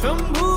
从不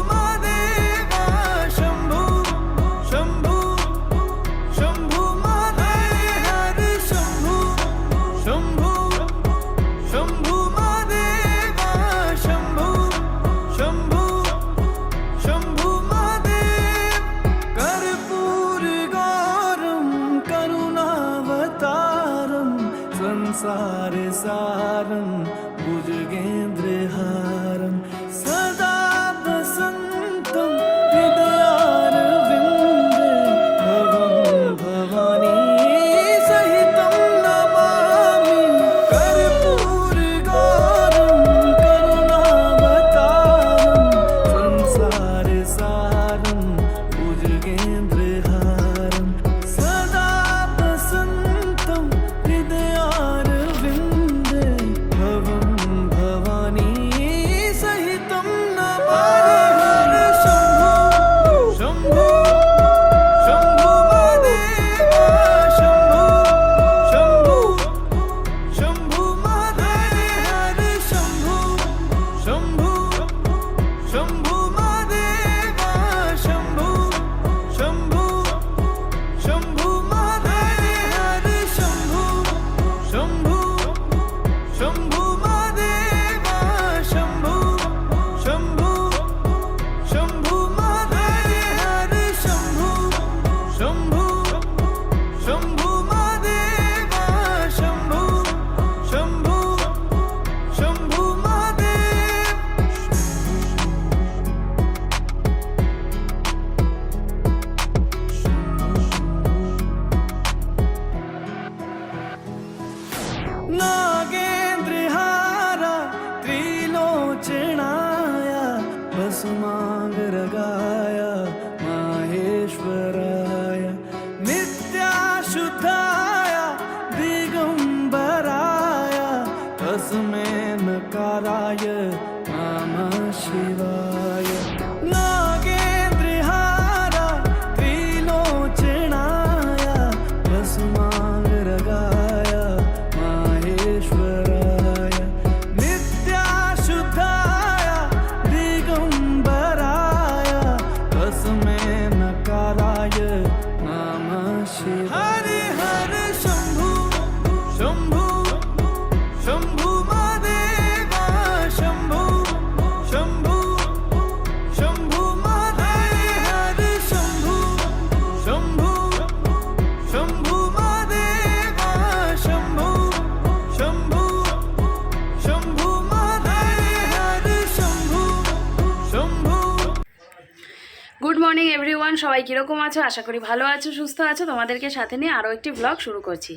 morning everyone সবাই কীরকম আছো? আশা করি ভালো আছো, সুস্থ আছো। তোমাদেরকে সাথে নিয়ে আরও একটি ব্লগ শুরু করছি।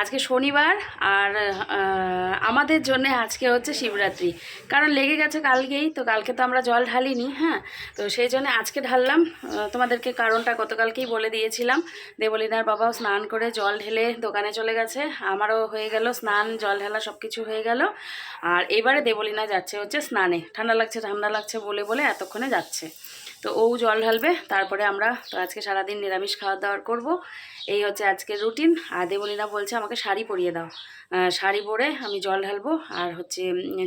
আজকে শনিবার, আর আমাদের জন্য আজকে হচ্ছে শিবরাত্রি। কারণ লেগে গেছে কালকেই, তো কালকে তো আমরা জল ঢালিনি হ্যাঁ? তো সেই জন্য আজকে ঢাললাম। তোমাদেরকে কারণটা গতকালকেই বলে দিয়েছিলাম। দেবলিনার বাবাও স্নান করে জল ঢেলে দোকানে চলে গেছে। আমারও হয়ে গেল স্নান, জল ঢালা সব কিছু হয়ে গেল। আর এবারে দেবলিনা যাচ্ছে হচ্ছে স্নানে। ঠান্ডা লাগছে ঠান্ডা লাগছে বলে বলে এতক্ষণে যাচ্ছে। তো ও জল ঢালবে, তারপরে আমরা তো আজকে সারাদিন নিরামিষ খাওয়া দাওয়ার করব। এই হচ্ছে আজকের রুটিন আর দেবলীনা বলছে, আমাকে শাড়ি পরিয়ে দাও। শাড়ি পরে আমি জল ঢালবো আর হচ্ছে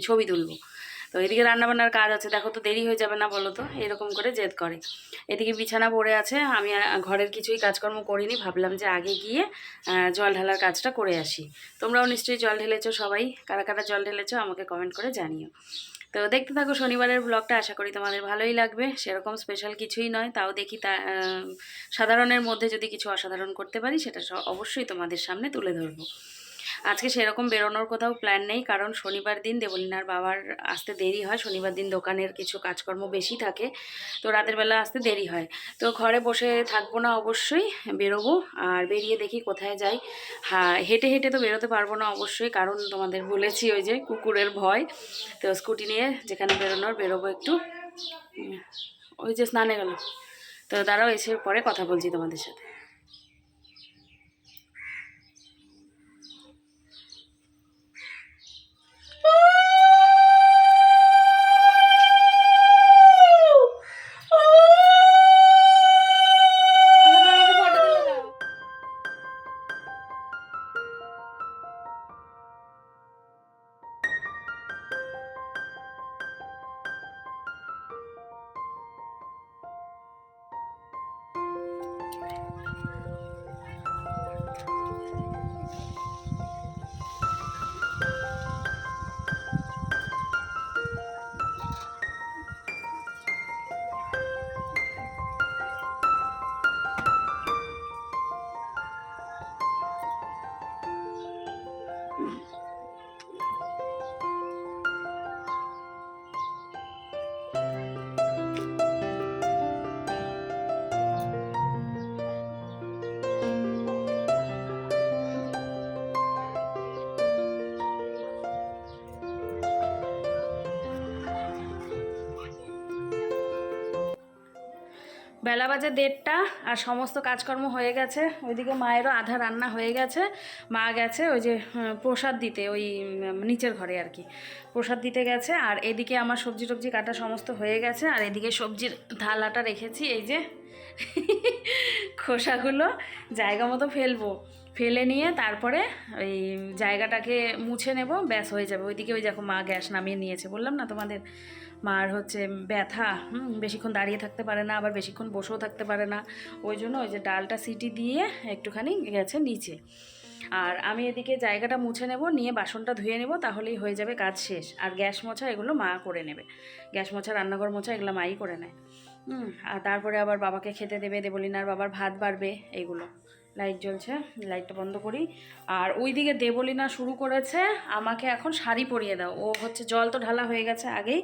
ছবি তুলবো। তো এদিকে রান্নাবান্নার কাজ আছে। দেখো তো দেরি হয়ে যাবে না বলো তো? এরকম করে জেদ করে। এদিকে বিছানা পড়ে আছে। আমি ঘরের কিছুই কাজকর্ম করিনি। ভাবলাম যে আগে গিয়ে জল ঢালার কাজটা করে আসি। তোমরাও নিশ্চয়ই জল ঢেলেছো সবাই? কারা কারা জল ঢেলেছো আমাকে কমেন্ট করে জানিও। তো দেখতে থাকো শনিবারের ব্লগটা আশা করি তোমাদের ভালোই লাগবে। সেরকম স্পেশাল কিছুই নয়, তাও দেখি তা সাধারণের মধ্যে যদি কিছু অসাধারণ করতে পারি, সেটা অবশ্যই তোমাদের সামনে তুলে ধরবো। আজকে সেরকম বেরোনোর কোথাও প্ল্যান নেই, কারণ শনিবার দিন দেবলিনার বাবার আসতে দেরি হয়। শনিবার দিন দোকানের কিছু কাজকর্ম বেশি থাকে, তো রাতের বেলা আসতে দেরি হয়। তো ঘরে বসে থাকব না অবশ্যই, বেরোবো আর বেরিয়ে দেখি কোথায় যাই। হ্যাঁ হেঁটে হেঁটে তো বেরোতে পারব না অবশ্যই, কারণ তোমাদের বলেছি ওই যে কুকুরের ভয়। তো স্কুটি নিয়ে যেখানে বেরোনোর বেরোবো একটু। ওই যে স্নানে গেল। তো দাঁড়াও, এসে পরে কথা বলছি তোমাদের সাথে। বেলা বাজে দেড়টা আর সমস্ত কাজকর্ম হয়ে গেছে। ওইদিকে মায়েরও আধা রান্না হয়ে গেছে। মা গেছে ওই যে প্রসাদ দিতে ওই নিচের ঘরে আর কি। প্রসাদ দিতে গেছে আর এদিকে আমার সবজি টবজি কাটা সমস্ত হয়ে গেছে। আর এদিকে সবজির থালাটা রেখেছি, এই যে খোসাগুলো জায়গা মতো ফেলব। ফেলে নিয়ে তারপরে ওই জায়গাটাকে মুছে নেব, ব্যাস হয়ে যাবে। ওইদিকে ওই দেখো মা গ্যাস নামিয়ে নিয়েছে। বললাম না তোমাদের? মার হচ্ছে ব্যথা, হুম, বেশিক্ষণ দাঁড়িয়ে থাকতে পারে না, আবার বেশিক্ষণ বসেও থাকতে পারে না। ওই জন্য ওই যে ডালটা সিটি দিয়ে একটুখানি গেছে নিচে। আর আমি এদিকে জায়গাটা মুছে নেব, নিয়ে বাসনটা ধুয়ে নেব, তাহলেই হয়ে যাবে কাজ শেষ। আর গ্যাস মোছা এগুলো মা করে নেবে। গ্যাস মোছা, রান্নাঘর মোছা এগুলো মাই করে নেয়। হুম, আর তারপরে আবার বাবাকে খেতে দেবে, দেবলিনার বাবার ভাত বাড়বে এইগুলো লাইট জ্বলছে লাইটটা বন্ধ করি। আর ওইদিকে দেবলিনা শুরু করেছে, আমাকে এখন শাড়ি পরিয়ে দাও। ও হচ্ছে, জল তো ঢালা হয়ে গেছে আগেই।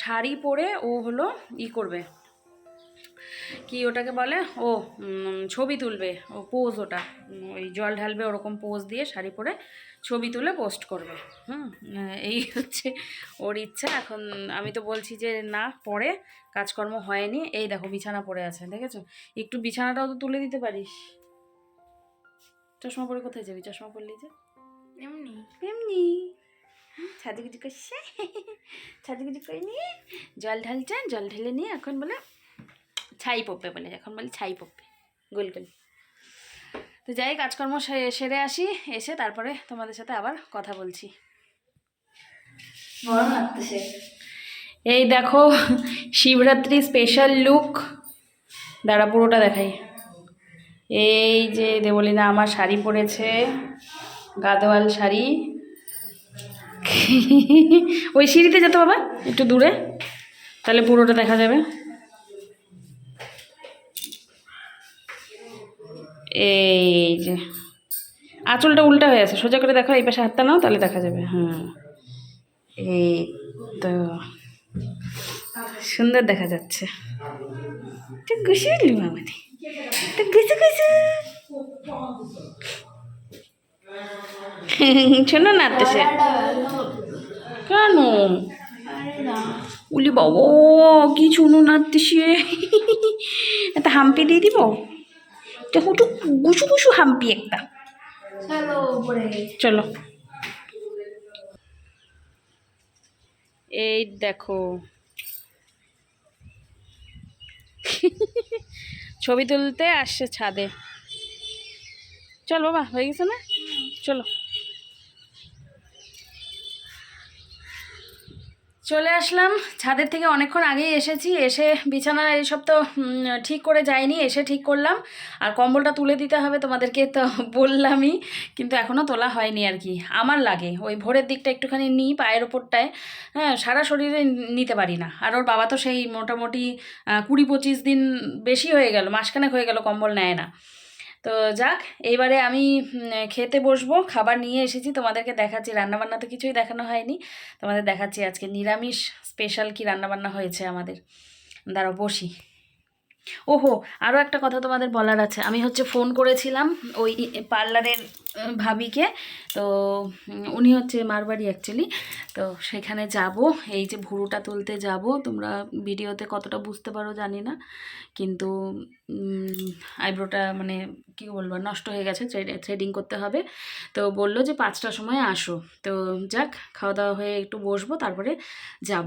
শাড়ি পরে ও হলো ই করবে। কি ওটাকে বলে? ও ছবি তুলবে। ও পোজ ওটা। ওই জল ঢালবে ওরকম পোজ দিয়ে শাড়ি পরে ছবি তুলে পোস্ট করবে। হুম এই হচ্ছে ওর ইচ্ছা। এখন আমি তো বলছি যে, না, পরে কাজকর্ম হয়নি। এই দেখো, বিছানা পড়ে আছে, দেখেছ? একটু বিছানাটাও তো তুলে দিতে পারিস। চশমা পরে কোথায় যাবি? চশমা পরলি যে। এমনি। এমনি। ছাদুগুজি করছে ছাদুগুজি করে নিয়ে জল ঢালছেন জল ঢেলে নিয়ে এখন বলে ছাই পড়বে বলে এখন বলে ছাই পড়বে গোল গোল। তো যাই কাজকর্ম সেরে আসি এসে তারপরে তোমাদের সাথে আবার কথা বলছি। এই দেখো শিবরাত্রি স্পেশাল লুক দাঁড়া পুরোটা দেখাই। এই যে দেবলিনা আমার শাড়ি পরেছে, গাদোয়াল শাড়ি। ওই সিঁড়িতে যেতে বাবা, একটু দূরে। তাহলে পুরোটা দেখা যাবে। এই যে, আঁচলটা উল্টা হয়ে আছে, সোজা করে দেখো, এই পাশে হাতটা নাও, তাহলে দেখা যাবে হ্যাঁ এই তো, সুন্দর দেখা যাচ্ছে। খুশি গুছিয়ে মামাদি শোনো না তো সে। কেন? উলি বাবু কি শুনো নাড়তে সে। একটা হাম্পি দিয়ে দিব। দেখো একটু গুসু গুছু হাম্পি একটা। চলো। এই দেখো। ছবি তুলতে আসছে ছাদে। চল বাবা হয়ে গেছে না? চলো। চলে আসলাম। ছাদের থেকে অনেকক্ষণ আগেই এসেছি। এসে বিছানা এইসব তো ঠিক করে যায়নি এসে ঠিক করলাম। আর কম্বলটা তুলে দিতে হবে তোমাদেরকে তো বললামই, কিন্তু এখনও তোলা হয়নি আর কি। আমার লাগে, ওই ভোরের দিকটা একটুখানি নিই পায়ের ওপরটায়। হ্যাঁ সারা শরীরে নিতে পারি না। আর ওর বাবা তো সেই মোটামুটি কুড়ি পঁচিশ দিন বেশি হয়ে গেল, মাসখানেক হয়ে গেল কম্বল নেয় না। তো যাক, এইবারে আমি খেতে বসবো, খাবার নিয়ে এসেছি, তোমাদেরকে দেখাচ্ছি, রান্নাবান্না তো কিছুই দেখানো হয়নি। তোমাদের দেখাচ্ছি আজকে নিরামিষ স্পেশাল কি রান্নাবান্না হয়েছে আমাদের। দাঁড়াও, বসি। ওহো আরও একটা কথা তোমাদের বলার আছে। আমি হচ্ছে ফোন করেছিলাম ওই পার্লারের ভাবিকে। তো উনি হচ্ছে মারবাড়ি অ্যাকচুয়ালি তো সেখানে যাব, এই যে ভুরুটা তুলতে যাব। তোমরা ভিডিওতে কতটা বুঝতে পারো জানি না। কিন্তু আইব্রোটা মানে কী বলব, নষ্ট হয়ে গেছে, থ্রেডিং করতে হবে। তো বলল যে পাঁচটার সময় আসো। তো যাক খাওয়া দাওয়া হয়ে একটু বসবো, তারপরে যাব।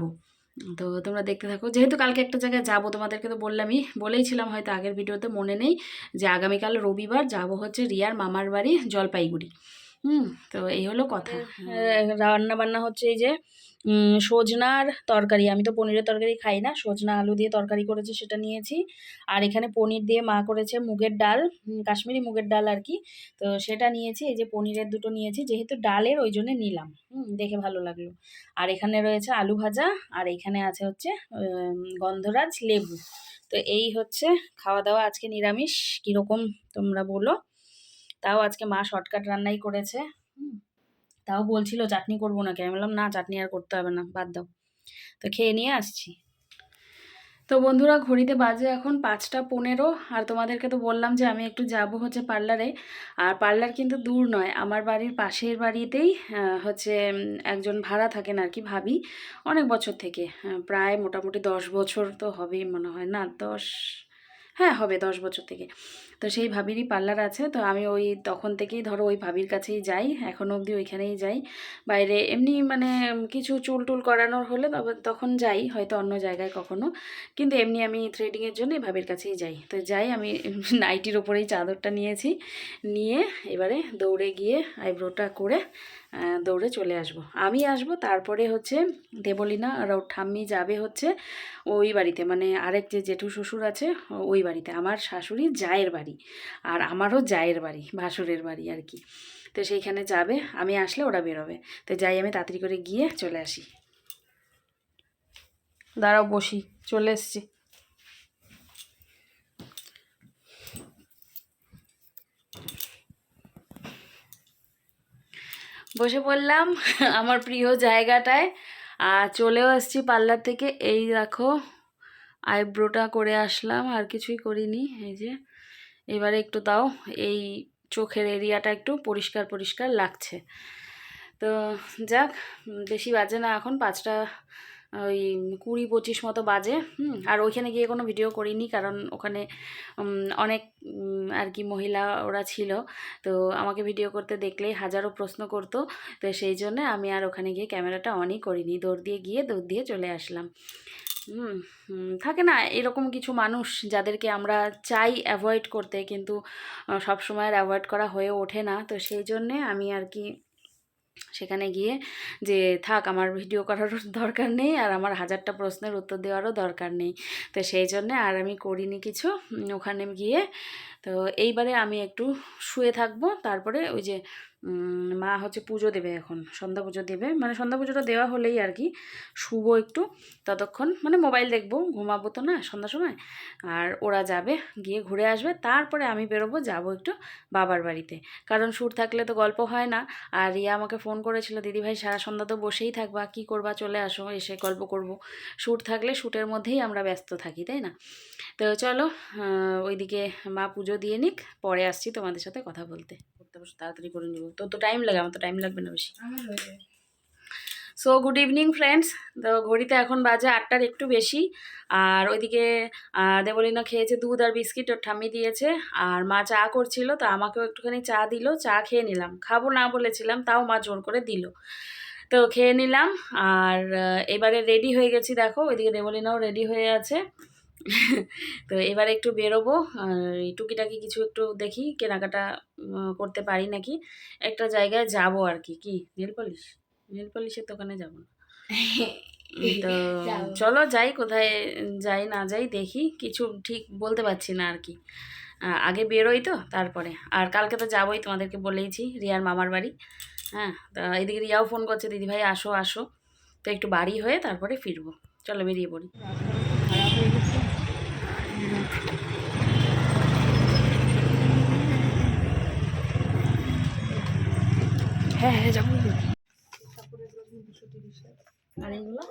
তো তোমরা দেখতে থাকো। যেহেতু কালকে একটা জায়গায় যাব, তোমাদেরকে তো বললামই, বলেইছিলাম হয়তো আগের ভিডিওতে মনে নেই যে আগামীকাল রবিবার যাব হচ্ছে রিয়ার মামার বাড়ি জলপাইগুড়ি। হুম। তো এই হলো কথা। রান্না বান্না হচ্ছে এই যে সজনার তরকারি। আমি তো পনিরের তরকারি খাই না। সজনা আলু দিয়ে তরকারি করেছে সেটা নিয়েছি। আর এখানে পনির দিয়ে মা করেছে মুগের ডাল কাশ্মীরি মুগের ডাল আর কি। তো সেটা নিয়েছি এই যে পনিরের দুটো নিয়েছি। যেহেতু ডালের ওই জন্য নিলাম। হুম দেখে ভালো লাগল। আর এখানে রয়েছে আলু ভাজা আর এখানে আছে হচ্ছে গন্ধরাজ লেবু। তো এই হচ্ছে খাওয়া দাওয়া আজকে নিরামিষ। কীরকম তোমরা বলো। তাও আজকে মা শর্টকাট রান্নাই করেছে। তাও বলছিল, চাটনি করব নাকি? আমি বললাম, না, চাটনি আর করতে হবে না, বাদ দাও। তো খেয়ে নিয়ে আসছি। তো বন্ধুরা, ঘড়িতে বাজে এখন পাঁচটা পনেরো, আর তোমাদেরকে তো বললাম যে আমি একটু যাব হচ্ছে পার্লারে। আর পার্লার কিন্তু দূর নয়, আমার বাড়ির পাশের বাড়িতেই হচ্ছে একজন ভাড়া থাকেন আর কি, ভাবি। অনেক বছর থেকে প্রায় মোটামুটি দশ বছর তো হবেই মনে হয়, না, দশ হ্যাঁ হবে দশ বছর থেকে। তো সেই ভাবিরই পার্লার আছে। তো আমি ওই তখন থেকেই ধরো ওই ভাবির কাছেই যাই এখনও অবধি ওইখানেই যাই। বাইরে এমনি মানে কিছু চুল টুল করানোর হলে তবে- তখন যাই, হয়তো অন্য জায়গায় কখনো। কিন্তু এমনি আমি থ্রেডিংয়ের জন্য ভাবির কাছেই যাই। তো যাই, আমি নাইটির ওপরেই চাদরটা নিয়েছি। নিয়ে এবারে দৌড়ে গিয়ে আইব্রোটা করে দৌড়ে চলে আসব। আমি আসব তারপরে হচ্ছে দেবলিনা আর ওর ঠাম্মি যাবে হচ্ছে ওই বাড়িতে। মানে আরেক যে জেঠু শ্বশুর আছে, ওই বাড়িতে। আমার শাশুড়ি জায়ের বাড়ি। আর আমারও জায়ের বাড়ি, ভাসুরের বাড়ি আর কি। তো সেইখানে যাবে, আমি আসলে ওরা বেরোবে। তো যাই, আমি তাড়াতাড়ি করে গিয়ে চলে আসি। দাঁড়াও, বসি, চলে এসছি। বসে পড়লাম আমার প্রিয় জায়গাটায়, আর চলেও আসছি পার্লার থেকে। এই দেখো, আইব্রোটা করে আসলাম, আর কিছুই করিনি, এই যে। এবারে একটু দাও এই চোখের এরিয়াটা একটু পরিষ্কার পরিষ্কার লাগছে। তো যাক বেশি বাজে না এখন পাঁচটা ওই কুড়ি পঁচিশ মতো বাজে আর ওইখানে গিয়ে কোনো ভিডিও করিনি কারণ ওখানে অনেক আর কি মহিলা ওরা ছিল। তো আমাকে ভিডিও করতে দেখলেই হাজারো প্রশ্ন করতো তো সেই জন্য আমি আর ওখানে গিয়ে ক্যামেরাটা অনই করিনি। দৌড় দিয়ে গিয়ে দৌড় দিয়ে চলে আসলাম। হুম, থাকে না, এরকম কিছু মানুষ যাদেরকে আমরা চাই অ্যাভয়েড করতে কিন্তু সবসময় অ্যাভয়েড করা হয়ে ওঠে না। তো সেই জন্যে আমি আর কি সেখানে গিয়ে যে, থাক, আমার ভিডিও করারও দরকার নেই আর আমার হাজারটা প্রশ্নের উত্তর দেওয়ারও দরকার নেই। তো সেই জন্যে আর আমি করিনি কিছু। ওখানে গিয়ে তো এইবারে আমি একটু শুয়ে থাকব। তারপরে ওই যে মা হচ্ছে পুজো দেবে এখন, সন্ধ্যা পুজো দেবে। মানে সন্ধ্যা পুজোটা দেওয়া হলেই আর কি শুবো একটু। ততক্ষণ মানে মোবাইল দেখব, ঘুমাবো তো না সন্ধ্যার সময়। আর ওরা যাবে, গিয়ে ঘুরে আসবে। তারপরে আমি বেরোবো, যাব একটু বাবার বাড়িতে। কারণ শ্যুট থাকলে তো গল্প হয় না। আর রিয়া আমাকে ফোন করেছিল, দিদিভাই, সারা সন্ধ্যা তো বসেই থাকবা, কি করবা, চলে আসো, এসে গল্প করব। শ্যুট থাকলে শ্যুটের মধ্যেই আমরা ব্যস্ত থাকি, তাই না? তো চলো ওইদিকে মা পুজো দিয়ে নিক পরে আসছি তোমাদের সাথে কথা বলতে। করতে বসে তাড়াতাড়ি করে নিব। তো তো টাইম লাগে আমার তো টাইম লাগবে না বেশি। সো গুড ইভিনিং ফ্রেন্ডস তো ঘড়িতে এখন বাজে আটটার একটু বেশি। আর ওইদিকে দেবলীনা খেয়েছে দুধ আর বিস্কিট ওর ঠাম্মি দিয়েছে। আর মা চা করছিল তো আমাকেও একটুখানি চা দিল চা খেয়ে নিলাম। খাব না বলেছিলাম তাও মা জোর করে দিল। তো খেয়ে নিলাম আর এবারে রেডি হয়ে গেছি দেখো ওইদিকে দেবলীনাও রেডি হয়ে আছে। তো এবারে একটু বেরোবো আর এই টুকিটাকি কিছু একটু দেখি কেনাকাটা করতে পারি নাকি? একটা জায়গায় যাব আর কি কি? Nail polish? নেল পলিশের দোকানে যাব না। তো চলো যাই কোথায় যাই না যাই দেখি কিছু ঠিক বলতে পারছি না আর কি। আগে বেরোই তো তারপরে আর কালকে তো যাবোই তোমাদেরকে বলেইছি রিয়ার মামার বাড়ি। হ্যাঁ তা এদিকে রিয়াও ফোন করছে দিদিভাই আসো আসো। তো একটু বাড়ি হয়ে তারপরে ফিরবো। চলো বেরিয়ে পড়ি। হ্যাঁ হ্যাঁ যাব। আর এগুলো?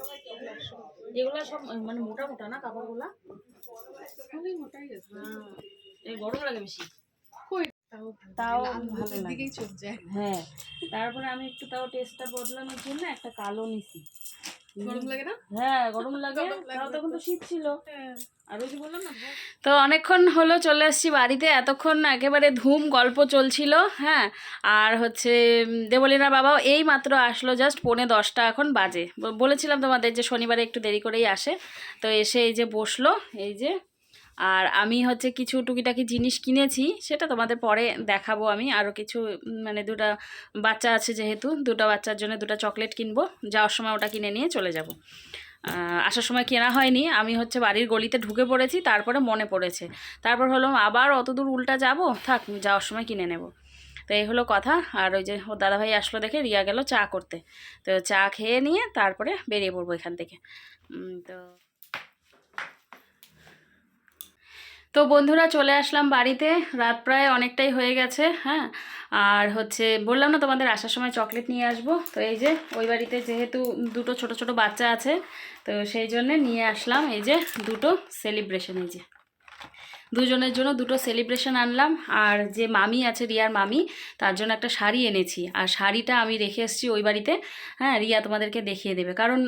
এগুলো সব মানে মোটা মোটা না কাপড়গুলো? হ্যাঁ এই গরম লাগে বেশি। তাও ভালো লাগে। হ্যাঁ তারপরে আমি একটু তাও টেস্টটা বদলানোর জন্য একটা কালো নিছি। গরম লাগে না? হ্যাঁ তো হ্যাঁ। আর ওই যে বললাম না তো অনেকক্ষণ হলো চলে আসছি বাড়িতে। এতক্ষণ একেবারে ধুম গল্প চলছিল হ্যাঁ। আর হচ্ছে উম, দেবলীনার বাবাও এই মাত্র আসলো জাস্ট পৌনে দশটা এখন বাজে। বলেছিলাম তোমাদের যে শনিবারে একটু দেরি করেই আসে। তো এসে এই যে বসল এই যে আর আমি হচ্ছে কিছু টুকিটাকি জিনিস কিনেছি, সেটা তোমাদের পরে দেখাবো আমি। আরও কিছু মানে দুটা বাচ্চা আছে যেহেতু, দুটো বাচ্চার জন্য দুটো চকলেট কিনবো। যাওয়ার সময় ওটা কিনে নিয়ে চলে যাব। আসার সময় কেনা হয়নি। আমি হচ্ছে বাড়ির গলিতে ঢুকে পড়েছি, তারপরে মনে পড়েছে। তারপর হলো আবার অত দূর উল্টা যাব? থাক যাওয়ার সময় কিনে নেব। তো এই হলো কথা। আর ওই যে ওর দাদাভাই আসলো দেখে, রিয়া গেল চা করতে। তো চা খেয়ে নিয়ে তারপরে বেরিয়ে পড়ব এখান থেকে। তো তো বন্ধুরা চলে আসলাম বাড়িতে। রাত প্রায় অনেকটাই হয়ে গেছে হ্যাঁ? আর হচ্ছে, বললাম না তোমাদের আসার সময় চকলেট নিয়ে আসব। তো এই যে, ওই বাড়িতে যেহেতু দুটো ছোট ছোট বাচ্চা আছে, তো সেই জন্যে নিয়ে আসলাম। এই যে, দুটো সেলিব্রেশন এই যে। দুজনের জন্য দুটো সেলিব্রেশন আনলাম। আর যে মামি আছে রিয়ার মামি তার জন্য একটা শাড়ি এনেছি। আর শাড়িটা আমি রেখে এসেছি ওই বাড়িতে। হ্যাঁ রিয়া তোমাদেরকে দেখিয়ে দেবে। কারণ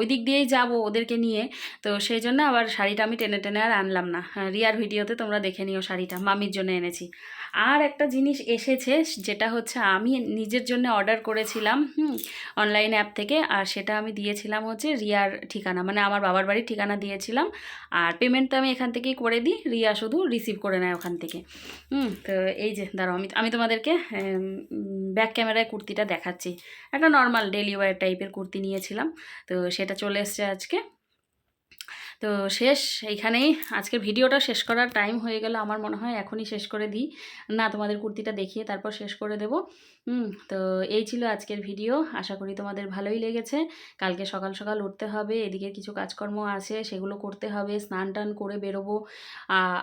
ওই দিক দিয়েই যাব ওদেরকে নিয়ে। তো সেই জন্য আবার শাড়িটা আমি টেনে টেনে আর আনলাম না। হ্যাঁ, রিয়ার ভিডিওতে তোমরা দেখে নিও শাড়িটা মামির জন্য এনেছি। আর একটা জিনিস এসেছে, যেটা হচ্ছে আমি নিজের জন্য অর্ডার করেছিলাম, হুম অনলাইন অ্যাপ থেকে, আর সেটা আমি দিয়েছিলাম হচ্ছে রিয়ার ঠিকানা মানে আমার বাবার বাড়ির ঠিকানা দিয়েছিলাম, আর পেমেন্ট তো আমি এখান থেকেই করে দিই, রিয়া শুধু রিসিভ করে নেয় ওখান থেকে। হুম, তো এই যে, দাঁড়াও, আমি আমি তোমাদেরকে ব্যাক ক্যামেরায় কুর্তিটা দেখাচ্ছি। একটা নর্মাল ডেলি ওয়ার টাইপের কুর্তি নিয়েছিলাম, তো সেটা চলে এসছে আজকে। তো শেষ, এইখানেই। আজকের ভিডিওটা শেষ করার টাইম হয়ে গেল। আমার মনে হয় এখনই শেষ করে দিই। না, তোমাদের কুর্তিটা দেখিয়ে তারপর শেষ করে দেব। হুম, তো এই ছিল আজকের ভিডিও। আশা করি তোমাদের ভালোই লেগেছে। কালকে সকাল সকাল উঠতে হবে, এদিকে কিছু কাজকর্ম আছে, সেগুলো করতে হবে, স্নান টান করে বেরোবো।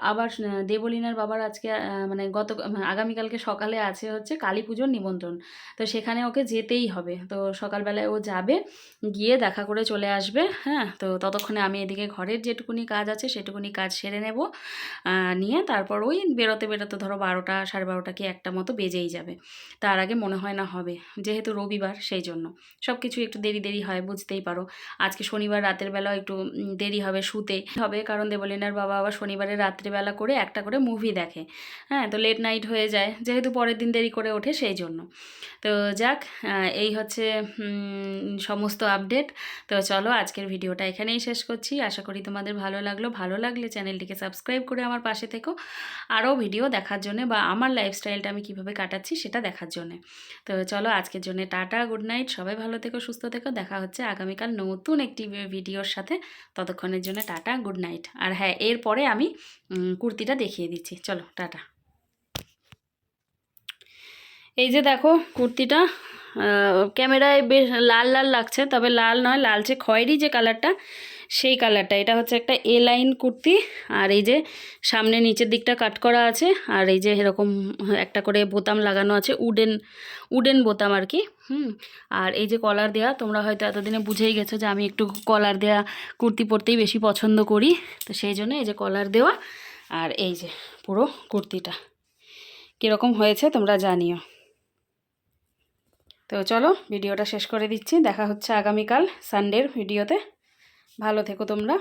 আবার দেবলিনার বাবার আজকে মানে গত আগামীকালকে সকালে আছে হচ্ছে কালী পুজোর নিমন্ত্রণ। তো সেখানে ওকে যেতেই হবে। তো সকালবেলায় ও যাবে, গিয়ে দেখা করে চলে আসবে হ্যাঁ? তো ততক্ষণে আমি এদিকে ঘরের যেটুকুনি কাজ আছে, সেটুকুনি কাজ সেরে নেব। নিয়ে তারপর ওই বেরোতে বেরোতে ধরো বারোটা, সাড়ে বারোটা কি একটা মতো বেজেই যাবে। তার আগে মনে হয় না হবে, যেহেতু রবিবার সেই জন্য সব কিছু একটু দেরি দেরি হয়, বুঝতেই পারো। আজকে শনিবার রাতের বেলাও একটু দেরি হবে শুতে। হবে কারণ দেবলিনার বাবা আবার শনিবারের রাত্রিবেলা করে একটা করে মুভি দেখে। হ্যাঁ তো লেট নাইট হয়ে যায়, যেহেতু পরের দিন দেরি করে ওঠে সেই জন্য তো যাক এই হচ্ছে সমস্ত আপডেট তো চলো আজকের ভিডিওটা এখানেই শেষ করছি। আশা করি তোমাদের ভালো লাগল। ভালো লাগলে চ্যানেলটিকে সাবস্ক্রাইব করে আমার পাশে থেকো। আরও ভিডিও দেখার জন্য বা আমার লাইফস্টাইলটা আমি কীভাবে কাটাচ্ছি সেটা দেখার জন্য। তো চলো আজকের জন্য টাটা, গুড নাইট, সবাই ভালো থেকো, সুস্থ থেকো, দেখা হচ্ছে আগামীকাল নতুন একটি ভিডিওর সাথে। ততক্ষণের জন্য টাটা, গুড নাইট। আর হ্যাঁ এরপরে আমি কুর্তিটা দেখিয়ে দিচ্ছি। চলো, টাটা। এই যে দেখো কুর্তিটা ক্যামেরায় বেশ লাল লাল লাগছে, তবে লাল নয় লালচে খয়েরি যে কালারটা সেই কালারটা। এটা হচ্ছে একটা এ লাইন কুর্তি। আর এই যে সামনে নিচের দিকটা কাট করা আছে। আর এই যে এরকম একটা করে বোতাম লাগানো আছে, উডেন উডেন বোতাম আর কি। হুম। আর এই যে কলার দেওয়া তোমরা হয়তো এতদিনে বুঝেই গেছো যে আমি একটু কলার দেওয়া কুর্তি পরতেই বেশি পছন্দ করি। তো সেই জন্য এই যে কলার দেওয়া আর এই যে পুরো কুর্তিটা। কীরকম হয়েছে তোমরা জানিও। তো চলো, ভিডিওটা শেষ করে দিচ্ছি। দেখা হচ্ছে আগামীকাল সানডের ভিডিওতে। ভালো থেকো তোমরা।